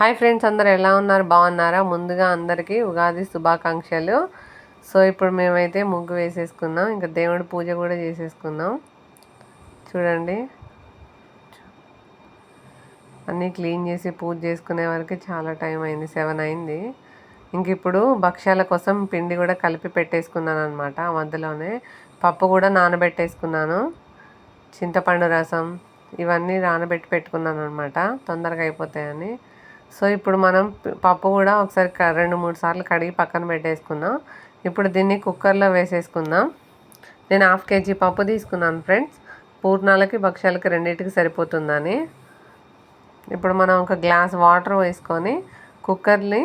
Hi friends అందరు ఎలా ఉన్నారు? బాగున్నారా? ముందుగా అందరికీ ఉగాది శుభాకాంక్షలు. సో ఇప్పుడు మేమైతే ముగ్గు వేసేసుకున్నాం ఇంకా దేవుడి పూజ కూడా చేసేసుకున్నాం చూడండి. అన్నీ క్లీన్ చేసి పూజ చేసుకునే వరకు చాలా టైం అయింది. సెవెన్ అయింది. ఇంక ఇప్పుడు భక్ష్యాల కోసం పిండి కూడా కలిపి పెట్టేసుకున్నాను అనమాట మధ్యలోనే. పప్పు కూడా నానబెట్టేసుకున్నాను. చింతపండు రసం ఇవన్నీ నానబెట్టి పెట్టుకున్నాను అనమాట తొందరగా అయిపోతాయని. సో ఇప్పుడు మనం పప్పు కూడా ఒకసారి రెండు మూడు సార్లు కడిగి పక్కన పెట్టేసుకుందాం. ఇప్పుడు దీన్ని కుక్కర్లో వేసేసుకుందాం. నేను హాఫ్ కేజీ పప్పు తీసుకున్నాను ఫ్రెండ్స్. పూర్ణాలకి భక్ష్యాలకి రెండింటికి సరిపోతుందని. ఇప్పుడు మనం ఒక గ్లాస్ వాటర్ వేసుకొని కుక్కర్ని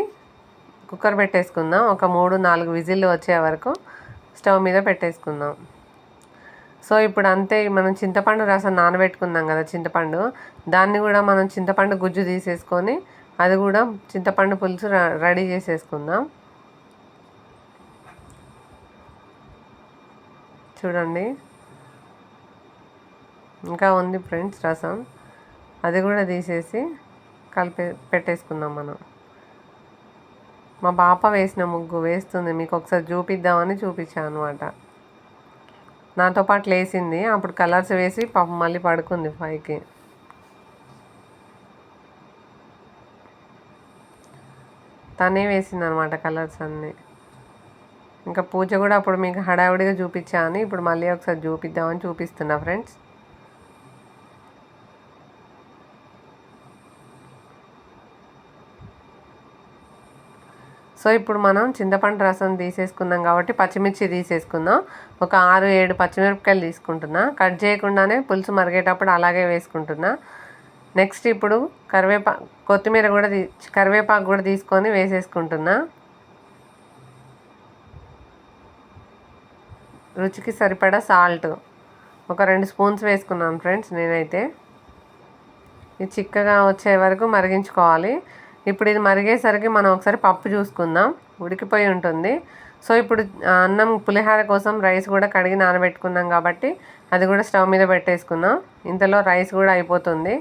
కుక్కర్ పెట్టేసుకుందాం. ఒక మూడు నాలుగు విజిల్లు వచ్చే వరకు స్టవ్ మీద పెట్టేసుకుందాం. సో ఇప్పుడు అంతే మనం చింతపండు రసం నానబెట్టుకుందాం కదా చింతపండు. దాన్ని కూడా మనం చింతపండు గుజ్జు తీసేసుకొని అది కూడా చింతపండు పులుసు రెడీ చేసేసుకుందాం. చూడండి. ఇంకా ఉంది ఫ్రెండ్స్ రసం. అది కూడా తీసేసి కలిపి పెట్టేసుకుందాం మనం. మా పాప వేసిన ముగ్గు వేస్తుంది. మీకు ఒకసారి చూపిద్దామని చూపించాను అనమాట నాతో పాటు లేసింది అప్పుడు కలర్స్ వేసి పాప మళ్ళీ పడుకుంది ఫైవ్కి తనే వేసింది అనమాట కలర్స్ అన్నీ. ఇంకా పూజ కూడా అప్పుడు మీకు హడావిడిగా చూపించాను ఇప్పుడు మళ్ళీ ఒకసారి చూపిద్దామని చూపిస్తున్నా ఫ్రెండ్స్. సో ఇప్పుడు మనం చింతపండు రసం తీసేసుకున్నాం కాబట్టి పచ్చిమిర్చి తీసేసుకుందాం. ఒక ఆరు ఏడు పచ్చిమిరపకాయలు తీసుకుంటున్నా. కట్ చేయకుండానే పులుసు మరిగేటప్పుడు అలాగే వేసుకుంటున్నా. నెక్స్ట్ ఇప్పుడు కరివేపా కొత్తిమీర కూడా కరివేపాకు కూడా తీసుకొని వేసేసుకుంటున్నా. రుచికి సరిపడా సాల్ట్. ఒక రెండు స్పూన్స్ వేసుకున్నాను ఫ్రెండ్స్ నేనైతే. ఇది చిక్కగా వచ్చే వరకు మరిగించుకోవాలి. ఇప్పుడు ఇది మరిగేసరికి మనం ఒకసారి పప్పు చూసుకుందాం. ఉడికిపోయి ఉంటుంది. సో ఇప్పుడు అన్నం పులిహార కోసం రైస్ కూడా కడిగి నానబెట్టుకున్నాం కాబట్టి అది కూడా స్టవ్ మీద పెట్టేసుకున్నాం. ఇంతలో రైస్ కూడా అయిపోతుంది.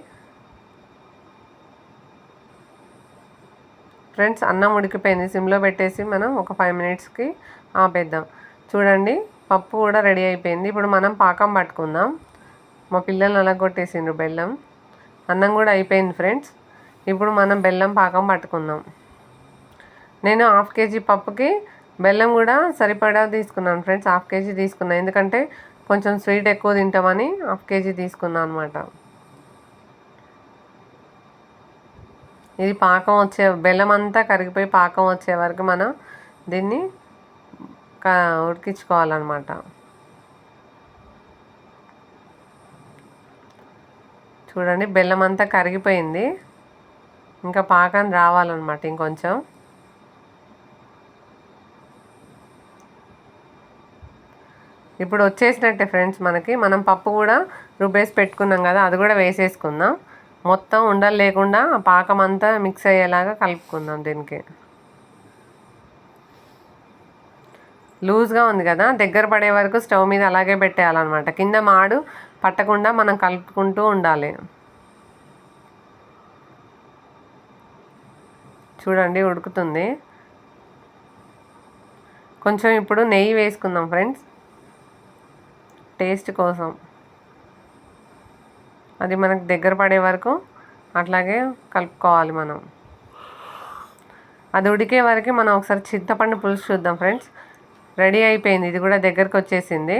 ఫ్రెండ్స్ అన్నం ఉడికిపోయింది. సిమ్లో పెట్టేసి మనం ఒక ఫైవ్ మినిట్స్కి ఆపేద్దాం. చూడండి పప్పు కూడా రెడీ అయిపోయింది. ఇప్పుడు మనం పాకం పట్టుకుందాం. మా పిల్లలు అలగొట్టేసిండ్రు బెల్లం. అన్నం కూడా అయిపోయింది ఫ్రెండ్స్. ఇప్పుడు మనం బెల్లం పాకం పట్టుకుందాం. నేను హాఫ్ కేజీ పప్పుకి బెల్లం కూడా సరిపడా తీసుకున్నాను ఫ్రెండ్స్. హాఫ్ కేజీ తీసుకున్నాను ఎందుకంటే కొంచెం స్వీట్ ఎక్కువ తింటామని హాఫ్ కేజీ తీసుకున్నాను అనమాట ఇది పాకం వచ్చే బెల్లం అంతా కరిగిపోయి పాకం వచ్చే వరకు మనం దీన్ని ఉడికించుకోవాలన్నమాట. చూడండి బెల్లం అంతా కరిగిపోయింది. ఇంకా పాకం రావాలన్నమాట ఇంకొంచెం. ఇప్పుడు వచ్చేసినట్టే ఫ్రెండ్స్ మనకి. మనం పప్పు కూడా రుబ్బేసి పెట్టుకున్నాం కదా అది కూడా వేసేసుకుందాం. మొత్తం ఉండలు లేకుండా పాకం అంతా మిక్స్ అయ్యేలాగా కలుపుకుందాం దీనికి. లూజ్గా ఉంది కదా దగ్గర పడే వరకు స్టవ్ మీద అలాగే పెట్టేయాలన్నమాట. కింద మాడు పట్టకుండా మనం కలుపుకుంటూ ఉండాలి. చూడండి ఉడుకుతుంది. కొంచెం ఇప్పుడు నెయ్యి వేసుకుందాం ఫ్రెండ్స్. టేస్ట్ కోసం. అది మనకు దగ్గర పడే వరకు అట్లాగే కలుపుకోవాలి మనం. అది ఉడికే వరకు మనం ఒకసారి చింతపండు పులుసు చూద్దాం ఫ్రెండ్స్. రెడీ అయిపోయింది. ఇది కూడా దగ్గరకు వచ్చేసింది.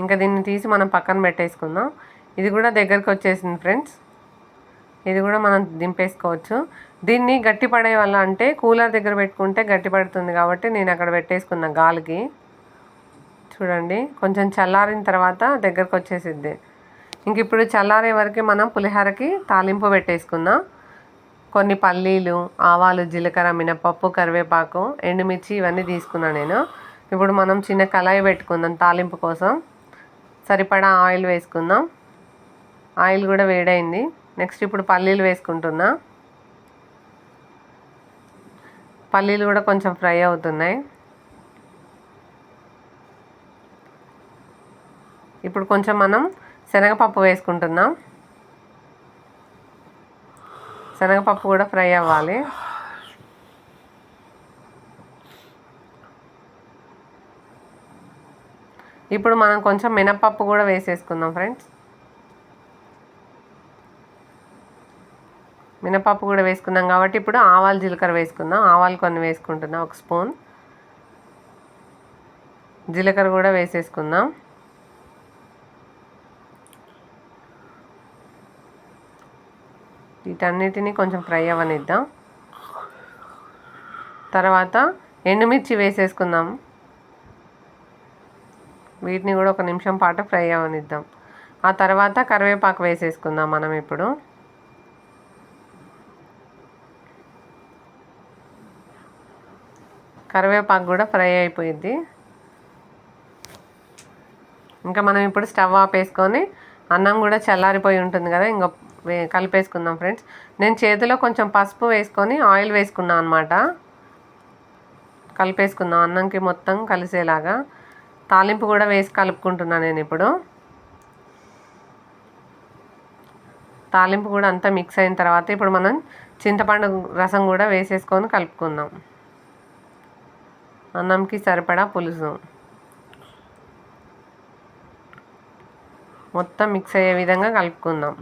ఇంకా దీన్ని తీసి మనం పక్కన పెట్టేసుకుందాం. ఇది కూడా దగ్గరకు వచ్చేసింది ఫ్రెండ్స్. ఇది కూడా మనం దింపేసుకోవచ్చు. దీన్ని గట్టి పడే వల్ల అంటే కూలర్ దగ్గర పెట్టుకుంటే గట్టి పడుతుంది కాబట్టి నేను అక్కడ పెట్టేసుకున్నా గాలికి. చూడండి కొంచెం చల్లారిన తర్వాత దగ్గరకు వచ్చేసిద్ది. ఇంక ఇప్పుడు చల్లారే వరకు మనం పులిహోరకి తాలింపు పెట్టేసుకుందాం. కొన్ని పల్లీలు ఆవాలు జీలకర్ర మినపప్పు కరివేపాకు ఎండుమిర్చి ఇవన్నీ తీసుకున్నాను నేను. ఇప్పుడు మనం చిన్న కళాయి పెట్టుకుందాం తాలింపు కోసం. సరిపడా ఆయిల్ వేసుకుందాం. ఆయిల్ కూడా వేడైంది. నెక్స్ట్ ఇప్పుడు పల్లీలు వేసుకుంటున్నా. పల్లీలు కూడా కొంచెం ఫ్రై అవుతున్నాయి. ఇప్పుడు కొంచెం మనం శనగపప్పు వేసుకుంటున్నాం. శనగపప్పు కూడా ఫ్రై అవ్వాలి. ఇప్పుడు మనం కొంచెం మినప్పప్పు కూడా వేసేసుకుందాం ఫ్రెండ్స్. మినపప్పు కూడా వేసుకున్నాం కాబట్టి ఇప్పుడు ఆవాలు జీలకర్ర వేసుకుందాం. ఆవాలు కొన్ని వేసుకుంటున్నాం ఒక స్పూన్. జీలకర్ర కూడా వేసేసుకుందాం. వీటన్నిటిని కొంచెం ఫ్రై అవ్వనిద్దాం. తర్వాత ఎండుమిర్చి వేసేసుకుందాం. వీటిని కూడా ఒక నిమిషం పాటు ఫ్రై అవ్వనిద్దాం. ఆ తర్వాత కరివేపాకు వేసేసుకుందాం మనం ఇప్పుడు. కరివేపాకు కూడా ఫ్రై అయిపోయింది ఇంకా మనం ఇప్పుడు స్టవ్ ఆపేసుకొని అన్నం కూడా చల్లారిపోయి ఉంటుంది కదా ఇంకా కలిపేసుకుందాం ఫ్రెండ్స్. నేను చేతిలో కొంచెం పసుపు వేసుకొని ఆయిల్ వేసుకున్నాను అనమాట కలిపేసుకుందాం. అన్నంకి మొత్తం కలిసేలాగా. తాలింపు కూడా వేసి కలుపుకుంటున్నాను నేను ఇప్పుడు. తాలింపు కూడా అంతా మిక్స్ అయిన తర్వాత ఇప్పుడు మనం చింతపండు రసం కూడా వేసేసుకొని కలుపుకుందాం. అన్నంకి సరిపడా పులుసు. మొత్తం మిక్స్ అయ్యే విధంగా కలుపుకుందాం.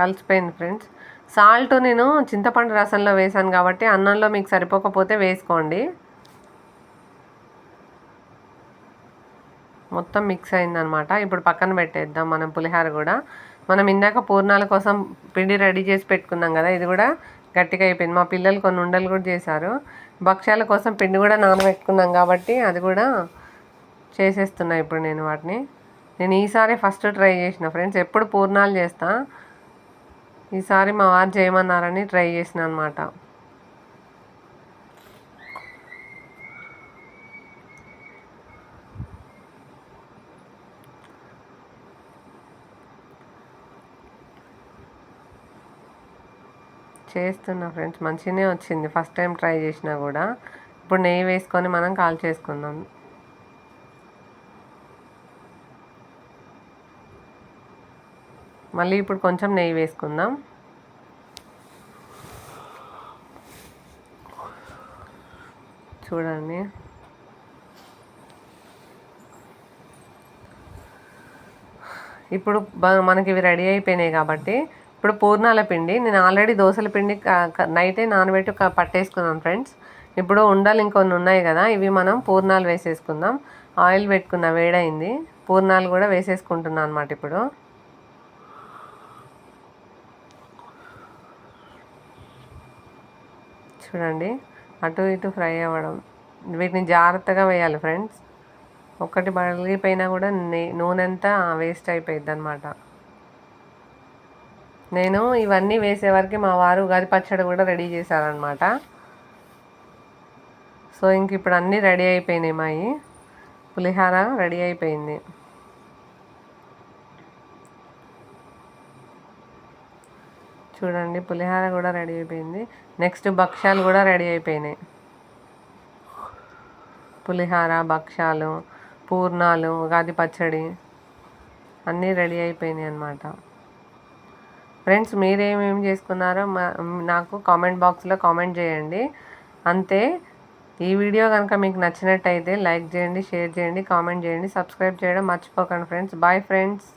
కలిసిపోయింది ఫ్రెండ్స్. సాల్ట్ నేను చింతపండు రసంలో వేసాను కాబట్టి అన్నంలో మీకు సరిపోకపోతే వేసుకోండి. మొత్తం మిక్స్ అయిందనమాట. ఇప్పుడు పక్కన పెట్టేద్దాం మనం పులిహార కూడా. మనం ఇందాక పూర్ణాల కోసం పిండి రెడీ చేసి పెట్టుకున్నాం కదా ఇది కూడా గట్టిగా అయిపోయింది. మా పిల్లలు కొన్ని ఉండలు కూడా చేశారు. భక్ష్యాల కోసం పిండి కూడా నానబెట్టుకున్నాం కాబట్టి అది కూడా చేసేస్తున్నా ఇప్పుడు నేను వాటిని. నేను ఈసారి ఫస్ట్ ట్రై చేసిన ఫ్రెండ్స్. ఎప్పుడు పూర్ణాలు చేస్తాను ఈసారి మా వారు చేయమన్నారని ట్రై చేసిన అనమాట చేస్తున్నా ఫ్రెండ్స్ మంచిగానే వచ్చింది. ఫస్ట్ టైం ట్రై చేసినా కూడా. ఇప్పుడు నెయ్యి వేసుకొని మనం కాల్ చేసుకుందాం. మళ్ళీ ఇప్పుడు కొంచెం నెయ్యి వేసుకుందాం. చూడండి. ఇప్పుడు మనకి ఇవి రెడీ అయిపోయినాయి కాబట్టి ఇప్పుడు పూర్ణాల పిండి. నేను ఆల్రెడీ దోశల పిండి నైటే నానబెట్టి పట్టేసుకున్నాను ఫ్రెండ్స్. ఇప్పుడు ఉండలు ఇంకొన్ని ఉన్నాయి కదా ఇవి మనం పూర్ణాలు వేసేసుకుందాం. ఆయిల్ పెట్టుకున్న వేడైంది. పూర్ణాలు కూడా వేసేసుకుంటున్నాను అనమాట ఇప్పుడు. చూడండి. అటు ఇటు ఫ్రై అవ్వడం. వీటిని జాగ్రత్తగా వేయాలి ఫ్రెండ్స్. ఒక్కటి పగిలిపోయినా కూడా నూనె అంతా వేస్ట్ అయిపోయింది అనమాట నేను ఇవన్నీ వేసేవరకు మా వారు ఉగాది పచ్చడి కూడా రెడీ చేశారనమాట సో ఇంక ఇప్పుడు అన్నీ రెడీ అయిపోయినాయి మాయి. పులిహార రెడీ అయిపోయింది. చూడండి పులిహార కూడా రెడీ అయిపోయింది. నెక్స్ట్ భక్ష్యాలు కూడా రెడీ అయిపోయినాయి. పులిహార భక్ష్యాలు పూర్ణాలు ఉగాది పచ్చడి అన్నీ రెడీ అయిపోయినాయి అన్నమాట. ఫ్రెండ్స్ మీరేమేమి చేసుకున్నారో నాకు కామెంట్ బాక్స్లో కామెంట్ చేయండి. అంతే ఈ వీడియో కనుక మీకు నచ్చినట్టయితే లైక్ చేయండి షేర్ చేయండి కామెంట్ చేయండి సబ్స్క్రైబ్ చేయడం మర్చిపోకండి ఫ్రెండ్స్. Bye friends.